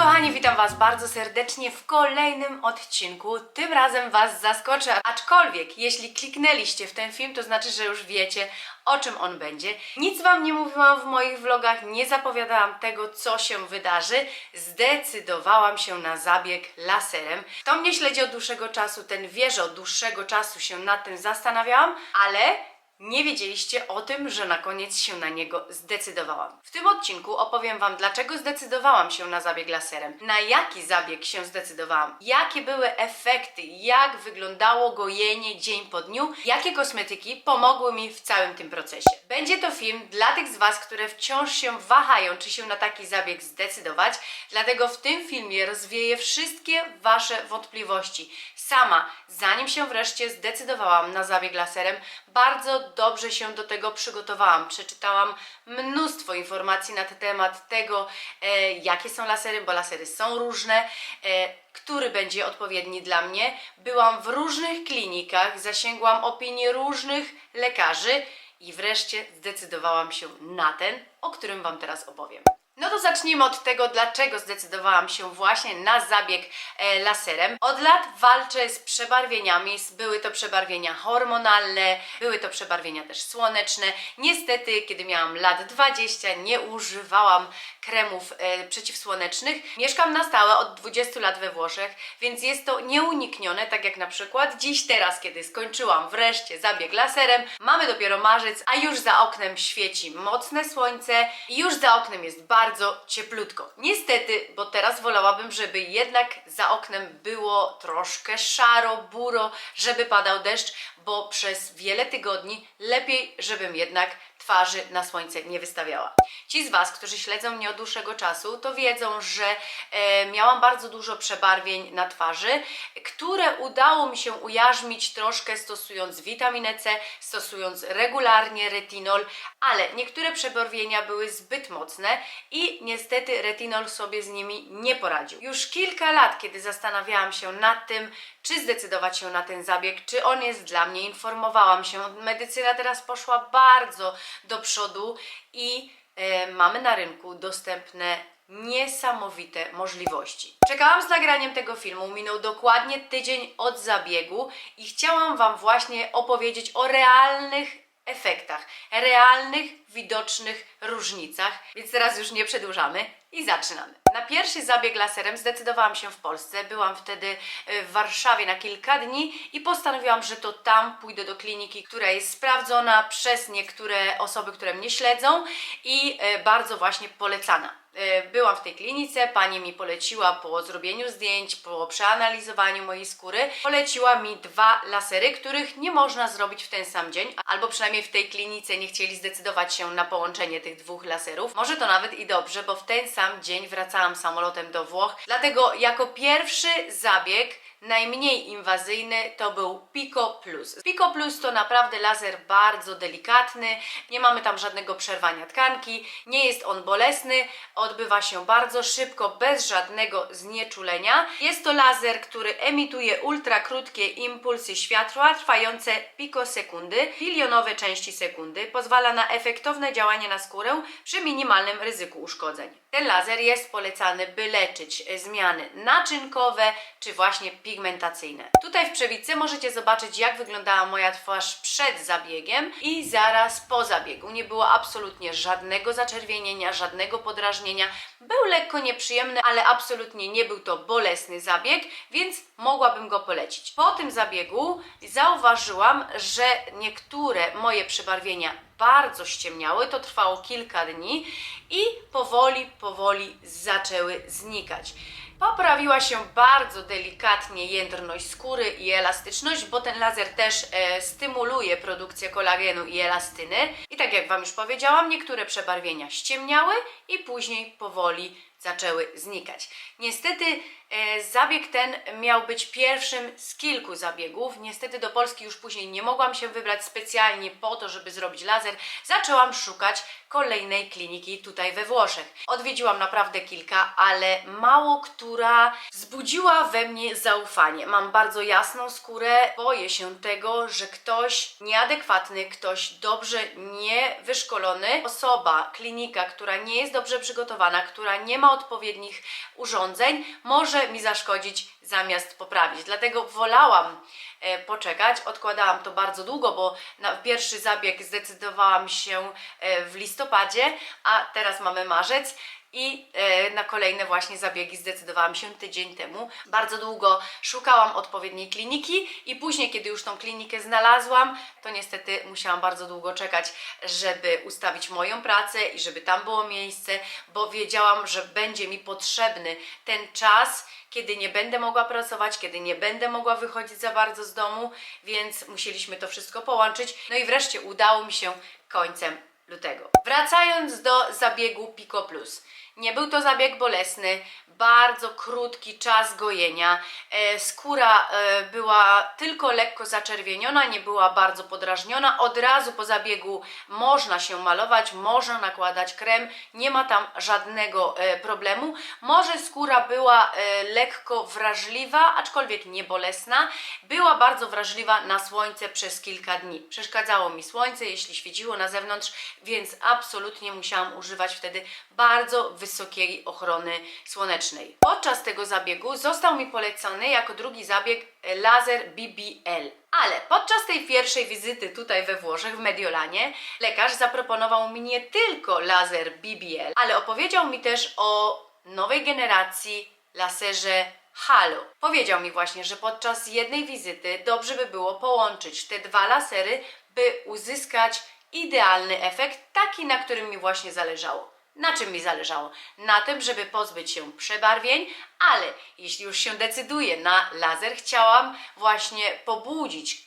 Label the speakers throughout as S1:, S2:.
S1: Kochani, witam Was bardzo serdecznie w kolejnym odcinku. Tym razem Was zaskoczę, aczkolwiek jeśli kliknęliście w ten film, to znaczy, że już wiecie o czym on będzie. Nic Wam nie mówiłam w moich vlogach, nie zapowiadałam tego, co się wydarzy. Zdecydowałam się na zabieg laserem. Kto mnie śledzi od dłuższego czasu, ten wie, że od dłuższego czasu się nad tym zastanawiałam, ale nie wiedzieliście o tym, że na koniec się na niego zdecydowałam. W tym odcinku opowiem Wam, dlaczego zdecydowałam się na zabieg laserem, na jaki zabieg się zdecydowałam, jakie były efekty, jak wyglądało gojenie dzień po dniu, jakie kosmetyki pomogły mi w całym tym procesie. Będzie to film dla tych z Was, które wciąż się wahają, czy się na taki zabieg zdecydować, dlatego w tym filmie rozwieję wszystkie Wasze wątpliwości. Sama, zanim się wreszcie zdecydowałam na zabieg laserem, bardzo dobrze się do tego przygotowałam. Przeczytałam mnóstwo informacji na temat tego, e, jakie są lasery, bo lasery są różne. E, który będzie odpowiedni dla mnie. Byłam w różnych klinikach, zasięgłam opinii różnych lekarzy i wreszcie zdecydowałam się na ten, o którym Wam teraz opowiem. No to zacznijmy od tego, dlaczego zdecydowałam się właśnie na zabieg e, laserem. Od lat walczę z przebarwieniami, były to przebarwienia hormonalne, były to przebarwienia też słoneczne. Niestety, kiedy miałam lat 20, nie używałam kremów e, przeciwsłonecznych. Mieszkam na stałe od 20 lat we Włoszech, więc jest to nieuniknione, tak jak na przykład dziś teraz, kiedy skończyłam wreszcie zabieg laserem. Mamy dopiero marzec, a już za oknem świeci mocne słońce i już za oknem jest bardzo cieplutko. Niestety, bo teraz wolałabym, żeby jednak za oknem było troszkę szaro, buro, żeby padał deszcz, bo przez wiele tygodni lepiej, żebym jednak twarzy na słońce nie wystawiała. Ci z Was, którzy śledzą mnie od dłuższego czasu, to wiedzą, że e, miałam bardzo dużo przebarwień na twarzy, które udało mi się ujarzmić troszkę stosując witaminę C, stosując regularnie retinol, ale niektóre przebarwienia były zbyt mocne i niestety retinol sobie z nimi nie poradził. Już kilka lat, kiedy zastanawiałam się nad tym, czy zdecydować się na ten zabieg, czy on jest dla mnie, informowałam się. Medycyna teraz poszła bardzo do przodu i e, mamy na rynku dostępne niesamowite możliwości. Czekałam z nagraniem tego filmu, minął dokładnie tydzień od zabiegu i chciałam Wam właśnie opowiedzieć o realnych efektach, realnych, widocznych różnicach, więc teraz już nie przedłużamy i zaczynamy. Na pierwszy zabieg laserem zdecydowałam się w Polsce. Byłam wtedy e, w Warszawie na kilka dni i postanowiłam, że to tam pójdę do kliniki, która jest sprawdzona przez niektóre osoby, które mnie śledzą i e, bardzo właśnie polecana. E, Byłam w tej klinice, pani mi poleciła po zrobieniu zdjęć, po przeanalizowaniu mojej skóry, poleciła mi dwa lasery, których nie można zrobić w ten sam dzień, albo przynajmniej w tej klinice nie chcieli zdecydować się na połączenie tych dwóch laserów. Może to nawet i dobrze, bo w ten sam dzień wracałam samolotem do Włoch, dlatego jako pierwszy zabieg Najmniej inwazyjny to był Pico Plus. Pico Plus to naprawdę laser bardzo delikatny, nie mamy tam żadnego przerwania tkanki, nie jest on bolesny, odbywa się bardzo szybko, bez żadnego znieczulenia. Jest to laser, który emituje ultrakrótkie impulsy światła trwające pikosekundy, bilionowe części sekundy, pozwala na efektowne działanie na skórę przy minimalnym ryzyku uszkodzeń. Ten laser jest polecany, by leczyć zmiany naczynkowe czy właśnie pigmentacyjne. Tutaj w przewice możecie zobaczyć, jak wyglądała moja twarz przed zabiegiem i zaraz po zabiegu. Nie było absolutnie żadnego zaczerwienienia, żadnego podrażnienia. Był lekko nieprzyjemny, ale absolutnie nie był to bolesny zabieg, więc mogłabym go polecić. Po tym zabiegu zauważyłam, że niektóre moje przebarwienia bardzo ściemniały, to trwało kilka dni i powoli, powoli zaczęły znikać. Poprawiła się bardzo delikatnie jędrność skóry i elastyczność, bo ten laser też e, stymuluje produkcję kolagenu i elastyny. I tak jak Wam już powiedziałam, niektóre przebarwienia ściemniały i później powoli zaczęły znikać. Niestety e, zabieg ten miał być pierwszym z kilku zabiegów. Niestety do Polski już później nie mogłam się wybrać specjalnie po to, żeby zrobić laser. Zaczęłam szukać kolejnej kliniki tutaj we Włoszech. Odwiedziłam naprawdę kilka, ale mało która wzbudziła we mnie zaufanie. Mam bardzo jasną skórę, boję się tego, że ktoś nieadekwatny, ktoś dobrze niewyszkolony, osoba, klinika, która nie jest dobrze przygotowana, która nie ma odpowiednich urządzeń, może mi zaszkodzić zamiast poprawić. Dlatego wolałam e, poczekać. Odkładałam to bardzo długo, bo na pierwszy zabieg zdecydowałam się e, w listopadzie, a teraz mamy marzec. I e, na kolejne właśnie zabiegi zdecydowałam się tydzień temu. Bardzo długo szukałam odpowiedniej kliniki i później, kiedy już tą klinikę znalazłam, to niestety musiałam bardzo długo czekać, żeby ustawić moją pracę i żeby tam było miejsce, bo wiedziałam, że będzie mi potrzebny ten czas, kiedy nie będę mogła pracować, kiedy nie będę mogła wychodzić za bardzo z domu, więc musieliśmy to wszystko połączyć. No i wreszcie udało mi się końcem lutego. Wracając do zabiegu Pico Plus. Nie był to zabieg bolesny, bardzo krótki czas gojenia. E, skóra e, była tylko lekko zaczerwieniona, nie była bardzo podrażniona. Od razu po zabiegu można się malować, można nakładać krem, nie ma tam żadnego e, problemu. Może skóra była lekko wrażliwa, aczkolwiek nie bolesna. Była bardzo wrażliwa na słońce przez kilka dni. Przeszkadzało mi słońce, jeśli świeciło na zewnątrz, więc absolutnie musiałam używać wtedy bardzo wysokiej ochrony słonecznej. Podczas tego zabiegu został mi polecony jako drugi zabieg e, laser BBL. Ale podczas tej pierwszej wizyty tutaj we Włoszech, w Mediolanie, lekarz zaproponował mi nie tylko laser BBL, ale opowiedział mi też o nowej generacji laserze Halo. Powiedział mi właśnie, że podczas jednej wizyty dobrze by było połączyć te dwa lasery, by uzyskać idealny efekt, taki na którym mi właśnie zależało. Na czym mi zależało? Na tym, żeby pozbyć się przebarwień, ale jeśli już się decyduję na laser, chciałam właśnie pobudzić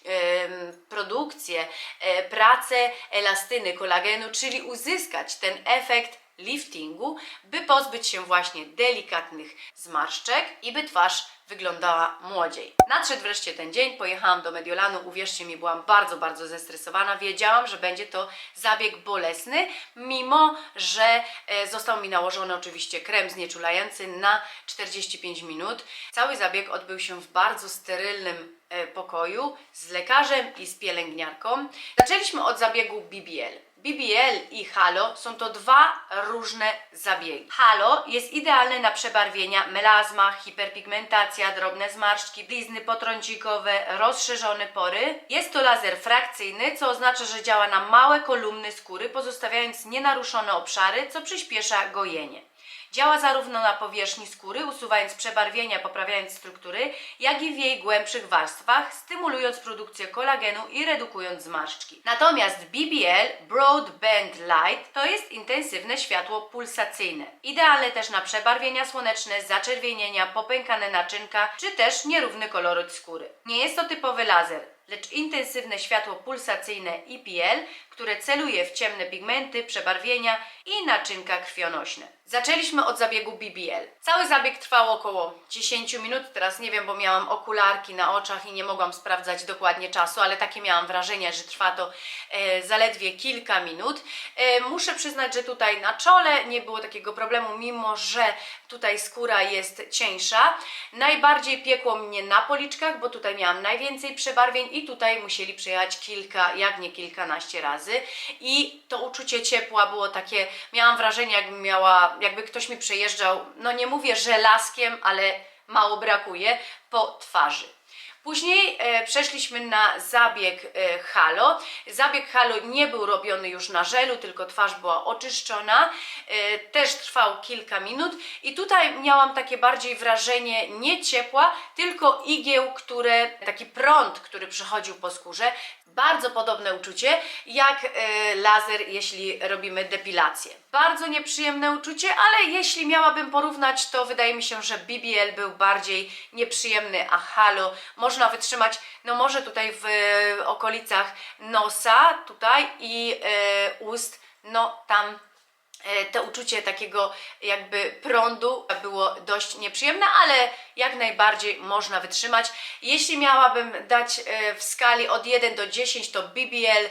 S1: produkcję, e, pracę elastyny kolagenu, czyli uzyskać ten efekt liftingu, by pozbyć się właśnie delikatnych zmarszczek i by twarz wyglądała młodziej. Nadszedł wreszcie ten dzień, pojechałam do Mediolanu, uwierzcie mi, byłam bardzo, bardzo zestresowana. Wiedziałam, że będzie to zabieg bolesny, mimo że e, został mi nałożony oczywiście krem znieczulający na 45 minut. Cały zabieg odbył się w bardzo sterylnym e, pokoju z lekarzem i z pielęgniarką. Zaczęliśmy od zabiegu BBL. BBL i Halo są to dwa różne zabiegi. Halo jest idealne na przebarwienia, melazma, hiperpigmentacja, drobne zmarszczki, blizny potrącikowe, rozszerzone pory. Jest to laser frakcyjny, co oznacza, że działa na małe kolumny skóry, pozostawiając nienaruszone obszary, co przyspiesza gojenie. Działa zarówno na powierzchni skóry, usuwając przebarwienia, poprawiając struktury, jak i w jej głębszych warstwach, stymulując produkcję kolagenu i redukując zmarszczki. Natomiast BBL, Broad Band Light, to jest intensywne światło pulsacyjne. Idealne też na przebarwienia słoneczne, zaczerwienienia, popękane naczynka, czy też nierówny koloryt skóry. Nie jest to typowy lazer, lecz intensywne światło pulsacyjne IPL, które celuje w ciemne pigmenty, przebarwienia i naczynka krwionośne. Zaczęliśmy od zabiegu BBL. Cały zabieg trwał około 10 minut. Teraz nie wiem, bo miałam okularki na oczach i nie mogłam sprawdzać dokładnie czasu, ale takie miałam wrażenie, że trwa to e, zaledwie kilka minut. E, muszę przyznać, że tutaj na czole nie było takiego problemu, mimo że tutaj skóra jest cieńsza. Najbardziej piekło mnie na policzkach, bo tutaj miałam najwięcej przebarwień i tutaj musieli przyjechać kilka, jak nie kilkanaście razy. I to uczucie ciepła było takie, miałam wrażenie, jakbym miała, jakby ktoś mi przejeżdżał, no nie mówię żelazkiem, ale mało brakuje, po twarzy. Później e, przeszliśmy na zabieg e, halo. Zabieg halo nie był robiony już na żelu, tylko twarz była oczyszczona. E, też trwał kilka minut i tutaj miałam takie bardziej wrażenie nie ciepła, tylko igieł, które, taki prąd, który przechodził po skórze. Bardzo podobne uczucie jak e, laser, jeśli robimy depilację. Bardzo nieprzyjemne uczucie, ale jeśli miałabym porównać, to wydaje mi się, że BBL był bardziej nieprzyjemny, a Halo można wytrzymać, no może tutaj w e, okolicach nosa, tutaj i e, ust, no tam e, to uczucie takiego jakby prądu było dość nieprzyjemne, ale jak najbardziej można wytrzymać. Jeśli miałabym dać w skali od 1 do 10, to BBL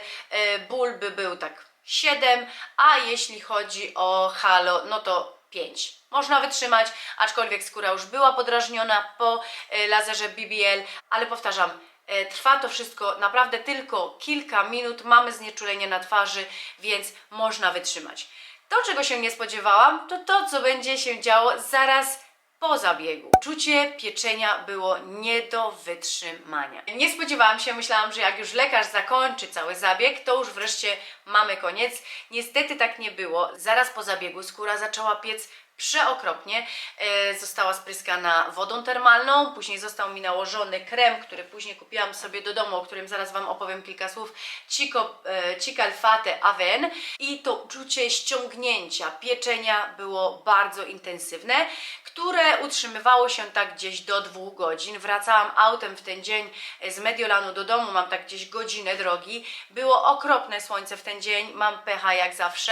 S1: ból by był tak 7, a jeśli chodzi o halo, no to 5. Można wytrzymać, aczkolwiek skóra już była podrażniona po e, lazerze BBL, ale powtarzam, e, trwa to wszystko naprawdę tylko kilka minut, mamy znieczulenie na twarzy, więc można wytrzymać. To, czego się nie spodziewałam, to to, co będzie się działo zaraz po zabiegu. Czucie pieczenia było nie do wytrzymania. Nie spodziewałam się, myślałam, że jak już lekarz zakończy cały zabieg, to już wreszcie mamy koniec. Niestety tak nie było. Zaraz po zabiegu skóra zaczęła piec przeokropnie. E, została spryskana wodą termalną, później został mi nałożony krem, który później kupiłam sobie do domu, o którym zaraz Wam opowiem kilka słów, Cico, e, Cicalfate Aven i to uczucie ściągnięcia, pieczenia było bardzo intensywne, które utrzymywało się tak gdzieś do dwóch godzin. Wracałam autem w ten dzień z Mediolanu do domu, mam tak gdzieś godzinę drogi. Było okropne słońce w ten dzień, mam pecha jak zawsze.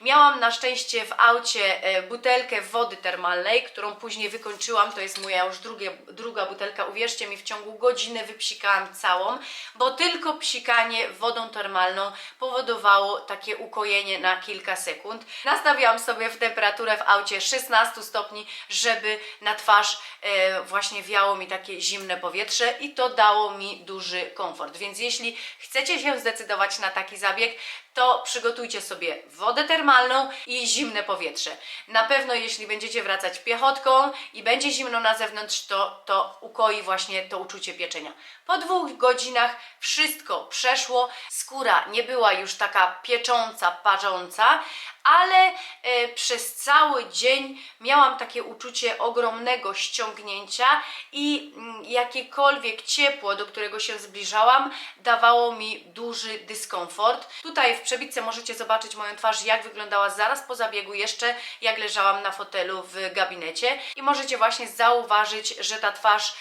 S1: Miałam na szczęście w aucie e, butelkę wody termalnej, którą później wykończyłam. To jest moja już drugie, druga butelka. Uwierzcie mi, w ciągu godziny wypsikałam całą, bo tylko psikanie wodą termalną powodowało takie ukojenie na kilka sekund. Nastawiłam sobie w temperaturę w aucie 16 stopni, żeby na twarz e, właśnie wiało mi takie zimne powietrze i to dało mi duży komfort. Więc jeśli chcecie się zdecydować na taki zabieg, to przygotujcie sobie wodę termalną i zimne powietrze. Na pewno jeśli będziecie wracać piechotką i będzie zimno na zewnątrz, to, to ukoi właśnie to uczucie pieczenia. Po dwóch godzinach wszystko przeszło, skóra nie była już taka piecząca, parząca, ale e, przez cały dzień miałam takie uczucie ogromnego ściągnięcia i mm, jakiekolwiek ciepło, do którego się zbliżałam, dawało mi duży dyskomfort. Tutaj w przebitce możecie zobaczyć moją twarz, jak wyglądała zaraz po zabiegu, jeszcze jak leżałam na fotelu w gabinecie. I możecie właśnie zauważyć, że ta twarz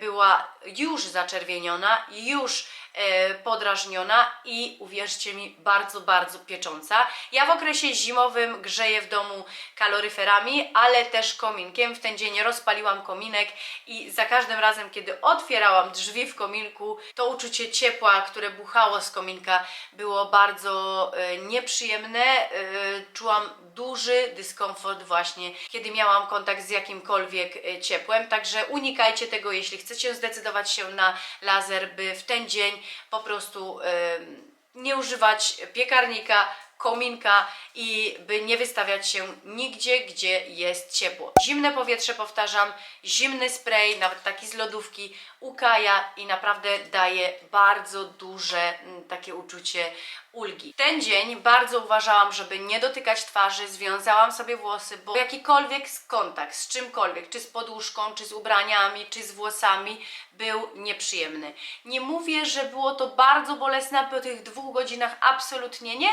S1: była już zaczerwieniona, już e, podrażniona i uwierzcie mi, bardzo, bardzo piecząca. Ja w okresie zimowym grzeję w domu kaloryferami, ale też kominkiem. W ten dzień rozpaliłam kominek i za każdym razem, kiedy otwierałam drzwi w kominku, to uczucie ciepła, które buchało z kominka, było bardzo e, nieprzyjemne. E, czułam duży dyskomfort właśnie, kiedy miałam kontakt z jakimkolwiek e, ciepłem. Także unikajcie tego, jeśli chcecie zdecydować się na laser, by w ten dzień po prostu nie używać piekarnika, kominka i by nie wystawiać się nigdzie, gdzie jest ciepło. Zimne powietrze, powtarzam, zimny spray, nawet taki z lodówki, ukaja i naprawdę daje bardzo duże takie uczucie ulgi. Ten dzień bardzo uważałam, żeby nie dotykać twarzy, związałam sobie włosy, bo jakikolwiek kontakt z czymkolwiek, czy z poduszką, czy z ubraniami, czy z włosami, był nieprzyjemny. Nie mówię, że było to bardzo bolesne po tych dwóch godzinach, absolutnie nie,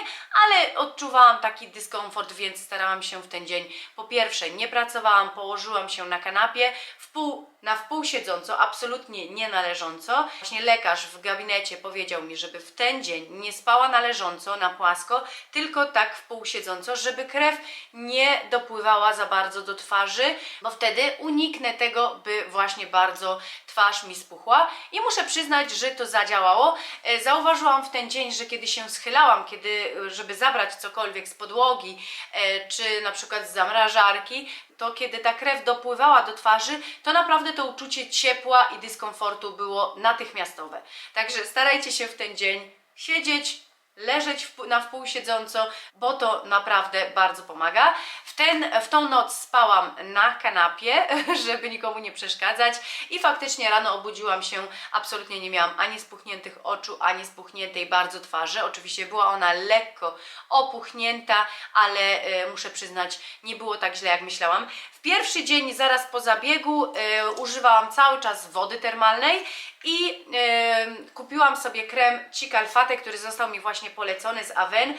S1: ale odczuwałam taki dyskomfort, więc starałam się w ten dzień. Po pierwsze nie pracowałam, położyłam się na kanapie. W pół, na wpół siedząco, absolutnie nie należąco. Właśnie lekarz w gabinecie powiedział mi, żeby w ten dzień nie spała należąco, na płasko, tylko tak w pół siedząco, żeby krew nie dopływała za bardzo do twarzy, bo wtedy uniknę tego, by właśnie bardzo twarz mi spuchła i muszę przyznać, że to zadziałało. E, Zauważyłam w ten dzień, że kiedy się schylałam, kiedy, e, żeby zabrać cokolwiek z podłogi, e, czy na przykład z zamrażarki, to kiedy ta krew dopływała do twarzy, to naprawdę to uczucie ciepła i dyskomfortu było natychmiastowe. Także starajcie się w ten dzień siedzieć, leżeć w, na wpół siedząco, bo to naprawdę bardzo pomaga. W, ten, w tą noc spałam na kanapie, żeby nikomu nie przeszkadzać i faktycznie rano obudziłam się, absolutnie nie miałam ani spuchniętych oczu, ani spuchniętej bardzo twarzy. Oczywiście była ona lekko opuchnięta, ale e, muszę przyznać, nie było tak źle jak myślałam. W pierwszy dzień zaraz po zabiegu e, używałam cały czas wody termalnej i e, kupiłam sobie krem Cicalfate, który został mi właśnie polecony z Aven. E,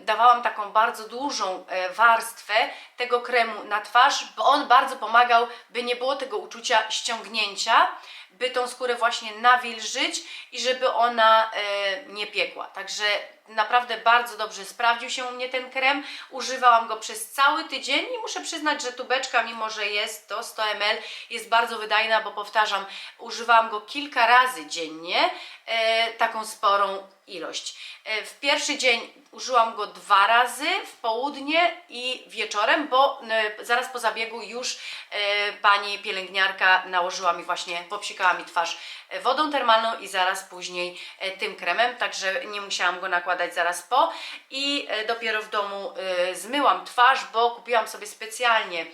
S1: dawałam taką bardzo dużą e, warstwę tego kremu na twarz, bo on bardzo pomagał, by nie było tego uczucia ściągnięcia, by tą skórę właśnie nawilżyć i żeby ona e, nie piekła. Także naprawdę bardzo dobrze sprawdził się u mnie ten krem. Używałam go przez cały tydzień i muszę przyznać, że tubeczka, mimo że jest to 100 ml, jest bardzo wydajna, bo powtarzam, używałam go kilka razy dziennie e, taką sporą ilość. E, w pierwszy dzień użyłam go dwa razy, w południe i wieczorem, bo e, zaraz po zabiegu już e, pani pielęgniarka nałożyła mi właśnie, popsikała mi twarz wodą termalną i zaraz później e, tym kremem, także nie musiałam go nakładać zaraz po. I e, dopiero w domu e, zmyłam twarz, bo kupiłam sobie specjalnie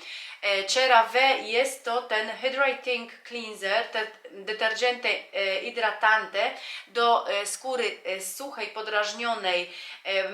S1: CeraVe jest to ten Hydrating Cleanser, te detergente e, hidratante do skóry suchej, podrażnionej,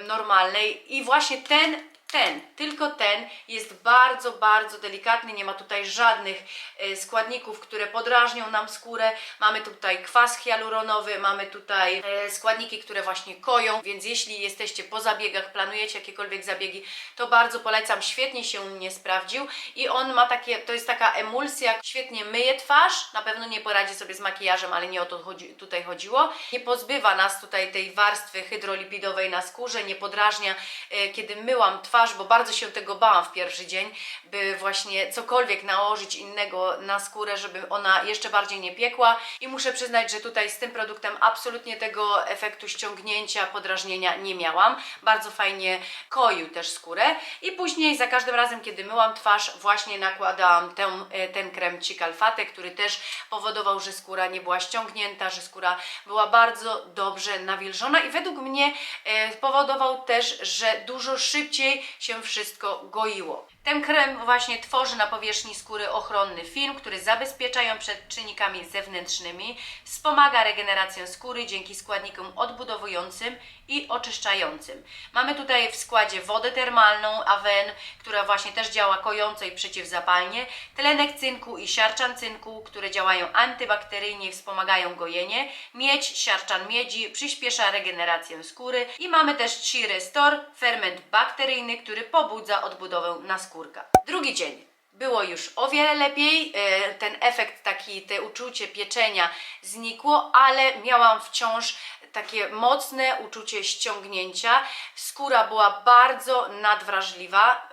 S1: normalnej. I właśnie ten ten, tylko ten jest bardzo, bardzo delikatny, nie ma tutaj żadnych e, składników, które podrażnią nam skórę. Mamy tutaj kwas hialuronowy, mamy tutaj e, składniki, które właśnie koją, więc jeśli jesteście po zabiegach, planujecie jakiekolwiek zabiegi, to bardzo polecam, świetnie się u mnie sprawdził i on ma takie, to jest taka emulsja, świetnie myje twarz, na pewno nie poradzi sobie z makijażem, ale nie o to chodzi, tutaj chodziło. Nie pozbywa nas tutaj tej warstwy hydrolipidowej na skórze, nie podrażnia, e, kiedy myłam twarz, bo bardzo się tego bałam w pierwszy dzień, by właśnie cokolwiek nałożyć innego na skórę, żeby ona jeszcze bardziej nie piekła i muszę przyznać, że tutaj z tym produktem absolutnie tego efektu ściągnięcia, podrażnienia nie miałam. Bardzo fajnie koił też skórę i później za każdym razem, kiedy myłam twarz, właśnie nakładałam ten, ten krem Cicalfate, który też powodował, że skóra nie była ściągnięta, że skóra była bardzo dobrze nawilżona i według mnie e, powodował też, że dużo szybciej się wszystko goiło. Ten krem właśnie tworzy na powierzchni skóry ochronny film, który zabezpiecza ją przed czynnikami zewnętrznymi, wspomaga regenerację skóry dzięki składnikom odbudowującym i oczyszczającym. Mamy tutaj w składzie wodę termalną Aven, która właśnie też działa kojąco i przeciwzapalnie, tlenek cynku i siarczan cynku, które działają antybakteryjnie i wspomagają gojenie, miedź, siarczan miedzi przyspiesza regenerację skóry i mamy też Chi Restore, ferment bakteryjny, który pobudza odbudowę naskórka. Drugi dzień. Było już o wiele lepiej, e, ten efekt, taki, te uczucie pieczenia znikło, ale miałam wciąż takie mocne uczucie ściągnięcia. Skóra była bardzo nadwrażliwa.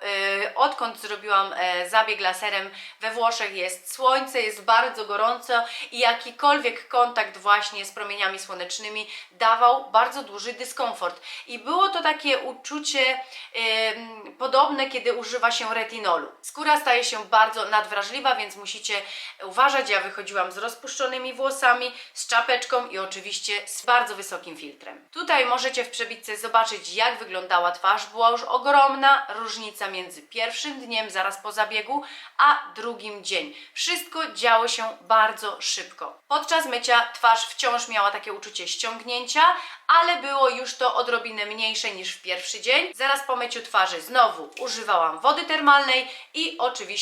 S1: E, Odkąd zrobiłam e, zabieg laserem we Włoszech jest słońce, jest bardzo gorąco i jakikolwiek kontakt właśnie z promieniami słonecznymi dawał bardzo duży dyskomfort. I było to takie uczucie podobne, kiedy używa się retinolu. Skóra staje się bardzo nadwrażliwa, więc musicie uważać. Ja wychodziłam z rozpuszczonymi włosami, z czapeczką i oczywiście z bardzo wysokim filtrem. Tutaj możecie w przebitce zobaczyć, jak wyglądała twarz. Była już ogromna różnica między pierwszym dniem zaraz po zabiegu, a drugim dzień. Wszystko działo się bardzo szybko. Podczas mycia twarz wciąż miała takie uczucie ściągnięcia, ale było już to odrobinę mniejsze niż w pierwszy dzień. Zaraz po myciu twarzy znowu używałam wody termalnej i oczywiście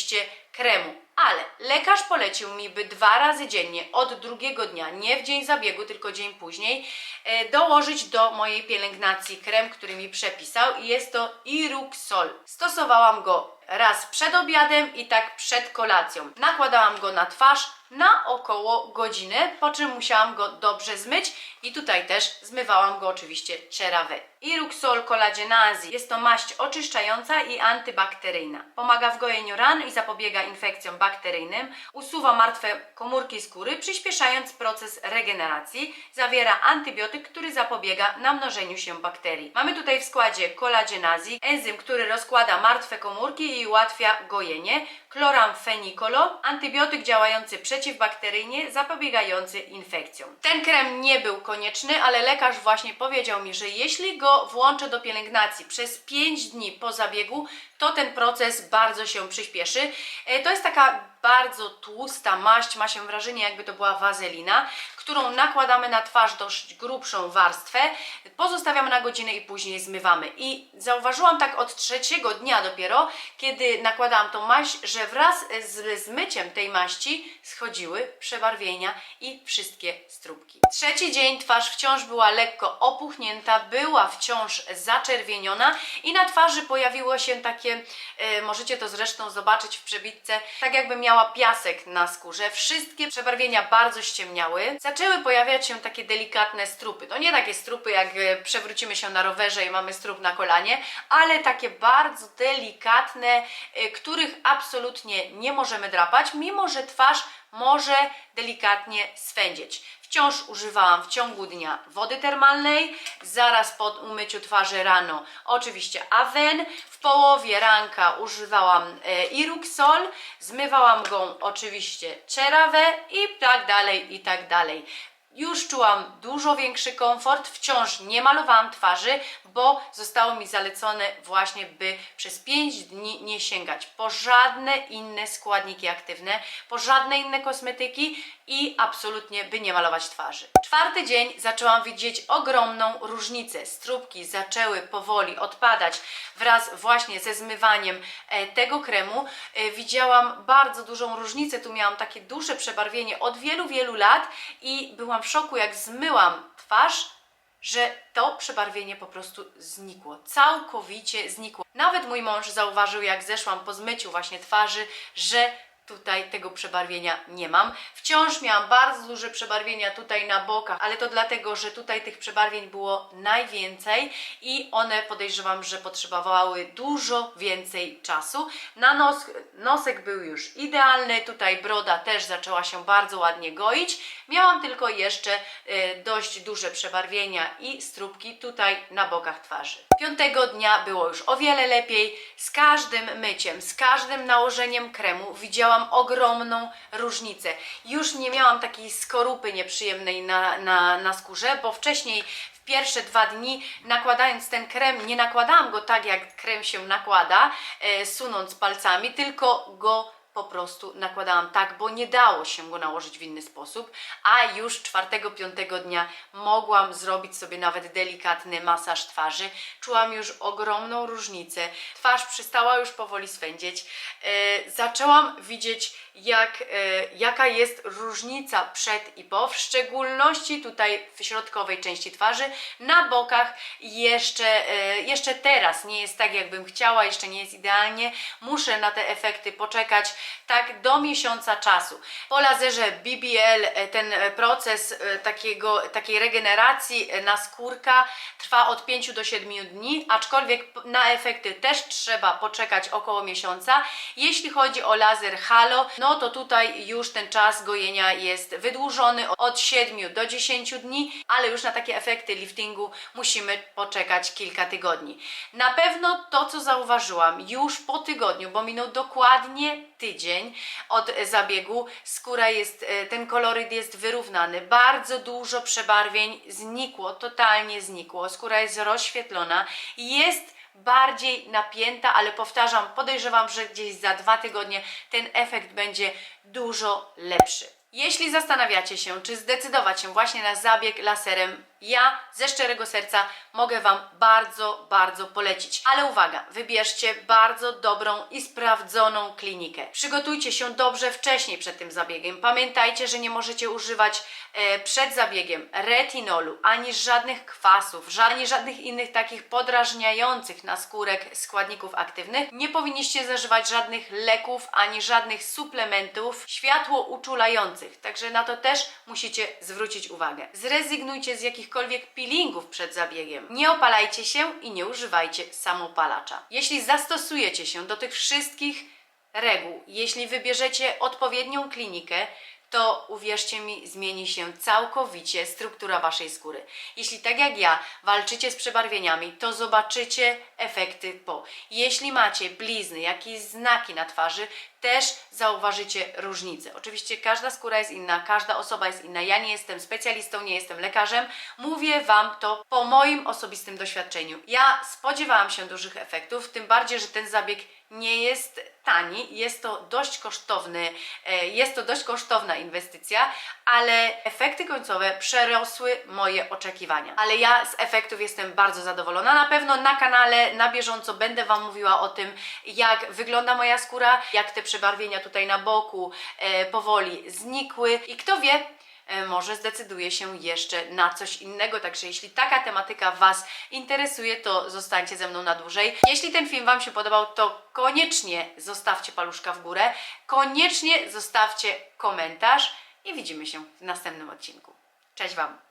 S1: kremu. Ale lekarz polecił mi, by dwa razy dziennie od drugiego dnia, nie w dzień zabiegu, tylko dzień później, e, dołożyć do mojej pielęgnacji krem, który mi przepisał i jest to Iruxol. Stosowałam go raz przed obiadem i tak przed kolacją. Nakładałam go na twarz na około godzinę, po czym musiałam go dobrze zmyć i tutaj też zmywałam go oczywiście CeraVe. Iruxol Collagenase jest to maść oczyszczająca i antybakteryjna. Pomaga w gojeniu ran i zapobiega infekcjom bakteryjnym, usuwa martwe komórki skóry, przyspieszając proces regeneracji. Zawiera antybiotyk, który zapobiega namnożeniu się bakterii. Mamy tutaj w składzie collagenase, enzym, który rozkłada martwe komórki i ułatwia gojenie, chloramfenicolo, antybiotyk działający przeciwbakteryjnie, zapobiegający infekcjom. Ten krem nie był konieczny, ale lekarz właśnie powiedział mi, że jeśli go włączę do pielęgnacji przez 5 dni po zabiegu, to ten proces bardzo się przyspieszy. E, To jest taka bardzo tłusta maść, ma się wrażenie jakby to była wazelina, którą nakładamy na twarz dość grubszą warstwę, pozostawiamy na godzinę i później zmywamy. I zauważyłam tak od trzeciego dnia dopiero, kiedy nakładałam tą maść, że wraz z zmyciem tej maści schodziły przebarwienia i wszystkie stróbki. Trzeci dzień twarz wciąż była lekko opuchnięta, była wciąż zaczerwieniona i na twarzy pojawiło się takie, e, możecie to zresztą zobaczyć w przebitce, tak jakby miała piasek na skórze. Wszystkie przebarwienia bardzo ściemniały. Zaczęły pojawiać się takie delikatne strupy. No nie takie strupy, jak e, przewrócimy się na rowerze i mamy strup na kolanie, ale takie bardzo delikatne, e, których absolutnie nie możemy drapać, mimo że twarz może delikatnie swędzieć. Wciąż używałam w ciągu dnia wody termalnej, zaraz po umyciu twarzy rano oczywiście Aven, w połowie ranka używałam e, Iruxol, zmywałam go oczywiście CeraVe i tak dalej, i tak dalej. Już czułam dużo większy komfort, wciąż nie malowałam twarzy, bo zostało mi zalecone właśnie, by przez 5 dni nie sięgać po żadne inne składniki aktywne, po żadne inne kosmetyki i absolutnie by nie malować twarzy. Czwarty dzień zaczęłam widzieć ogromną różnicę. Strubki zaczęły powoli odpadać wraz właśnie ze zmywaniem e, tego kremu. E, widziałam bardzo dużą różnicę. Tu miałam takie duże przebarwienie od wielu, wielu lat i byłam w szoku, jak zmyłam twarz, że to przebarwienie po prostu znikło. Całkowicie znikło. Nawet mój mąż zauważył, jak zeszłam po zmyciu właśnie twarzy, że tutaj tego przebarwienia nie mam. Wciąż miałam bardzo duże przebarwienia tutaj na bokach, ale to dlatego, że tutaj tych przebarwień było najwięcej i one podejrzewam, że potrzebowały dużo więcej czasu. Na nos, nosek był już idealny, tutaj broda też zaczęła się bardzo ładnie goić. Miałam tylko jeszcze e, dość duże przebarwienia i strubki tutaj na bokach twarzy. Piątego dnia było już o wiele lepiej. Z każdym myciem, z każdym nałożeniem kremu widziałam ogromną różnicę. Już nie miałam takiej skorupy nieprzyjemnej na, na, na skórze, bo wcześniej w pierwsze dwa dni nakładając ten krem, nie nakładałam go tak jak krem się nakłada, e, sunąc palcami, tylko go po prostu nakładałam tak, bo nie dało się go nałożyć w inny sposób, a już czwartego, piątego dnia mogłam zrobić sobie nawet delikatny masaż twarzy. Czułam już ogromną różnicę. Twarz przestała już powoli swędzieć. E, zaczęłam widzieć, jak, e, jaka jest różnica przed i po, w szczególności tutaj w środkowej części twarzy, na bokach jeszcze, e, jeszcze teraz nie jest tak, jakbym chciała, jeszcze nie jest idealnie. Muszę na te efekty poczekać tak do miesiąca czasu. Po lazerze BBL e, ten e, proces e, takiego, takiej regeneracji naskórka trwa od 5 do 7 dni, aczkolwiek na efekty też trzeba poczekać około miesiąca. Jeśli chodzi o laser Halo, no to tutaj już ten czas gojenia jest wydłużony od 7 do 10 dni, ale już na takie efekty liftingu musimy poczekać kilka tygodni. Na pewno to, co zauważyłam już po tygodniu, bo minął dokładnie tydzień od zabiegu, skóra jest, e, ten koloryt jest wyrównany, bardzo dużo przebarwień znikło, totalnie znikło, skóra jest rozświetlona, jest bardziej napięta, ale powtarzam, podejrzewam, że gdzieś za dwa tygodnie ten efekt będzie dużo lepszy. Jeśli zastanawiacie się, czy zdecydować się właśnie na zabieg laserem, ja ze szczerego serca mogę Wam bardzo, bardzo polecić. Ale uwaga, wybierzcie bardzo dobrą i sprawdzoną klinikę. Przygotujcie się dobrze wcześniej przed tym zabiegiem. Pamiętajcie, że nie możecie używać e, przed zabiegiem retinolu, ani żadnych kwasów, ani żadnych innych takich podrażniających na skórek składników aktywnych. Nie powinniście zażywać żadnych leków, ani żadnych suplementów światło uczulających. Także na to też musicie zwrócić uwagę. Zrezygnujcie z jakichkolwiek peelingów przed zabiegiem. Nie opalajcie się i nie używajcie samopalacza. Jeśli zastosujecie się do tych wszystkich reguł, jeśli wybierzecie odpowiednią klinikę, to uwierzcie mi, zmieni się całkowicie struktura waszej skóry. Jeśli tak jak ja walczycie z przebarwieniami, to zobaczycie efekty po. Jeśli macie blizny, jakieś znaki na twarzy, też zauważycie różnicę. Oczywiście każda skóra jest inna, każda osoba jest inna. Ja nie jestem specjalistą, nie jestem lekarzem. Mówię Wam to po moim osobistym doświadczeniu. Ja spodziewałam się dużych efektów, tym bardziej, że ten zabieg nie jest tani, jest to dość kosztowny, e, jest to dość kosztowna inwestycja, ale efekty końcowe przerosły moje oczekiwania. Ale ja z efektów jestem bardzo zadowolona. Na pewno na kanale na bieżąco będę Wam mówiła o tym, jak wygląda moja skóra, jak te przebarwienia tutaj na boku e, powoli znikły i kto wie, e, może zdecyduje się jeszcze na coś innego. Także jeśli taka tematyka Was interesuje, to zostańcie ze mną na dłużej. Jeśli ten film Wam się podobał, to koniecznie zostawcie paluszka w górę, koniecznie zostawcie komentarz i widzimy się w następnym odcinku. Cześć Wam!